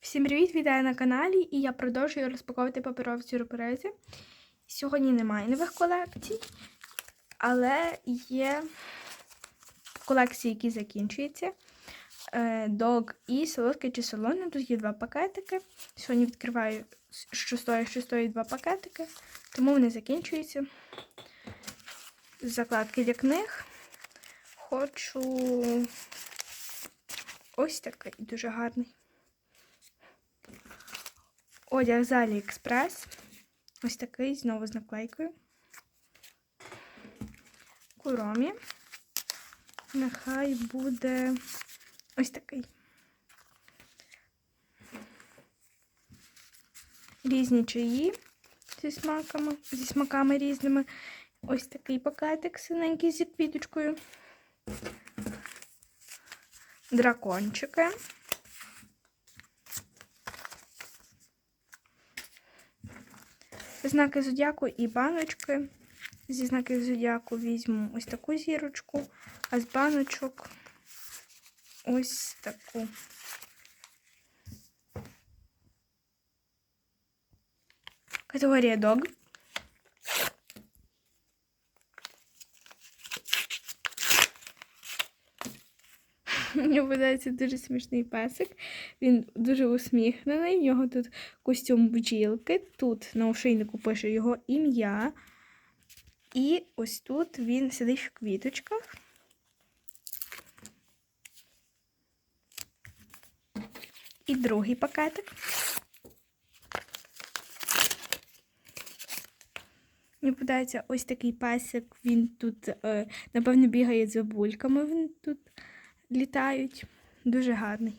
Всім привіт! Вітаю на каналі і я продовжую розпаковувати паперові сюрпризи. Сьогодні немає нових колекцій, але є колекції, які закінчуються. Дог і солодке чи солоне. Тут є два пакетики. Сьогодні відкриваю з шостої, шостої два пакетики, тому вони закінчуються. Закладки для книг. Хочу ось такий дуже гарний. Одяг з Аліекспрес. Ось такий, знову з наклейкою. Куромі. Нехай буде ось такий. Різні чаї зі смаками, зі смаками різними. Ось такий пакетик синенький зі квіточкою. Дракончики. Знаки зодіаку і баночки. Зі знаків зодіаку візьму ось таку зірочку, а з баночок ось таку. Категорія Мені подобається дуже смішний песик. Він дуже усміхнений. В нього тут костюм бджілки. Тут на ошейнику пише його ім'я. І ось тут він сидить в квіточках. І другий пакетик. Мені подобається ось такий песик. Він тут, е, напевно, бігає за бульками. Він тут літають. Дуже гарний.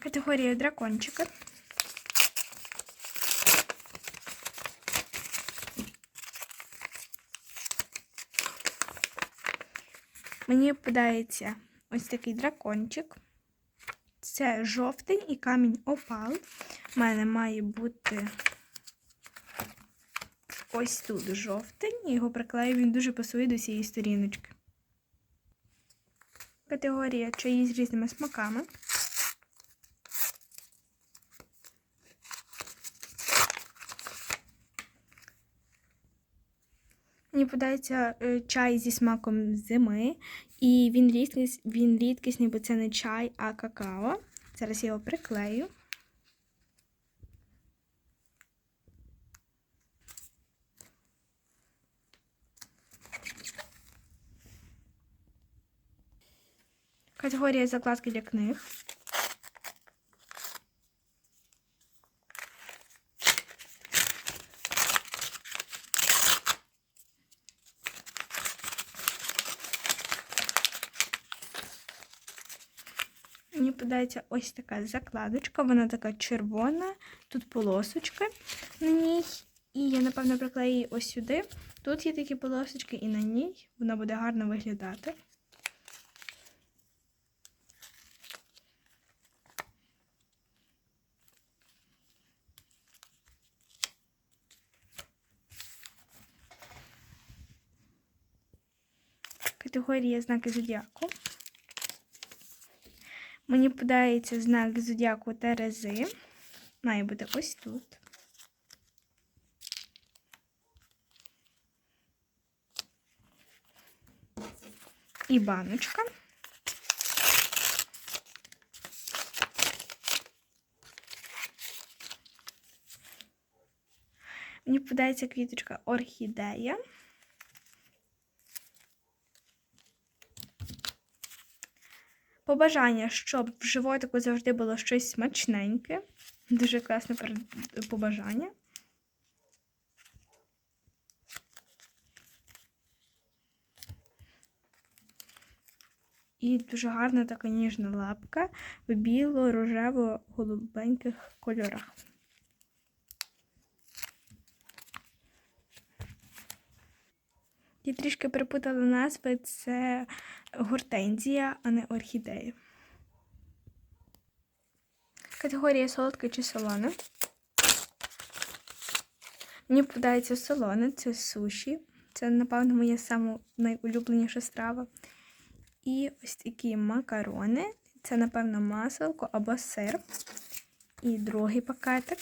Категорія дракончика. Мені подобається ось такий дракончик. Це жовтень і камінь опал. У мене має бути ось тут жовтень. Його приклею, він дуже пасує до цієї сторіночки. Категорія чаї з різними смаками. Мені подобається е, чай зі смаком зими, і він рідкісний, він рідкісний, бо це не чай, а какао. Зараз я його приклею. Категорія закладки для книг. Мені подається ось така закладочка, вона така червона, тут полосочки на ній. І я, напевно, приклею її ось сюди. Тут є такі полосочки, і на ній вона буде гарно виглядати. Категорія знаки зодіаку. Мені подається знак зодіаку Терези. Має бути ось тут. І баночка. Мені подається квіточка орхідея. Побажання, щоб в животику завжди було щось смачненьке. Дуже класне побажання. І дуже гарна така ніжна лапка в біло-рожево-голубеньких кольорах. Я трішки перепутала назви, це гортензія, а не орхідея. Категорія солодке чи солоне. Мені попадається солоне, це суші. Це, напевно, моя сама найулюбленіша страва. І ось такі макарони. Це, напевно, маселко або сир. І другий пакетик.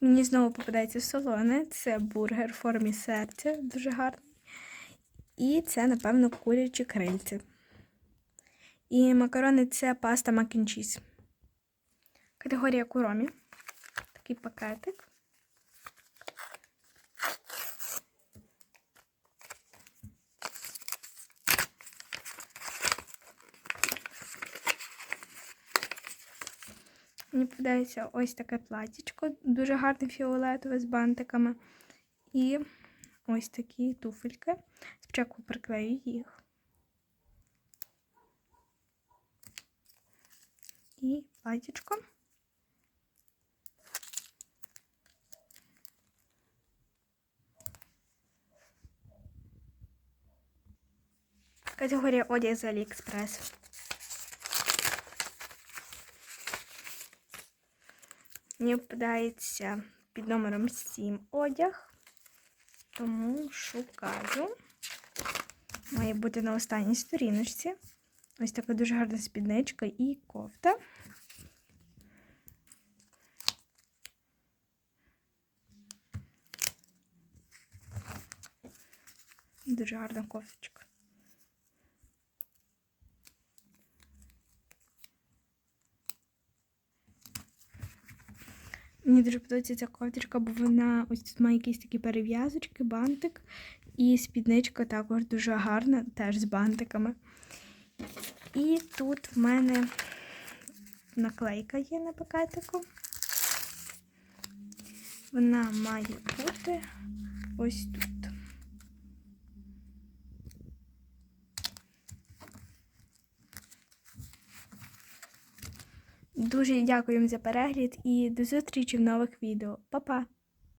Мені знову попадається солоне. Це бургер в формі серця, дуже гарний. І це, напевно, курячі крильці. І макарони це паста макінчіз. Категорія куромі. Такий пакетик. Мені ось таке платічко, дуже гарне фіолетове з бантиками. І ось такі туфельки. Спочатку приклею їх. І платічко. Категорія одяг з Аліекспрес. Мені впадається під номером 7 одяг, тому шукаю. Має бути на останній сторіночці. Ось така дуже гарна спідничка і кофта. Дуже гарна кофточка. Мені дуже подобається ця кофточка, бо вона ось тут має якісь такі перев'язочки, бантик. І спідничка також дуже гарна, теж з бантиками. І тут в мене наклейка є на пакетику. Вона має бути ось тут. Дуже дякую за перегляд і до зустрічі в нових відео. Па-па!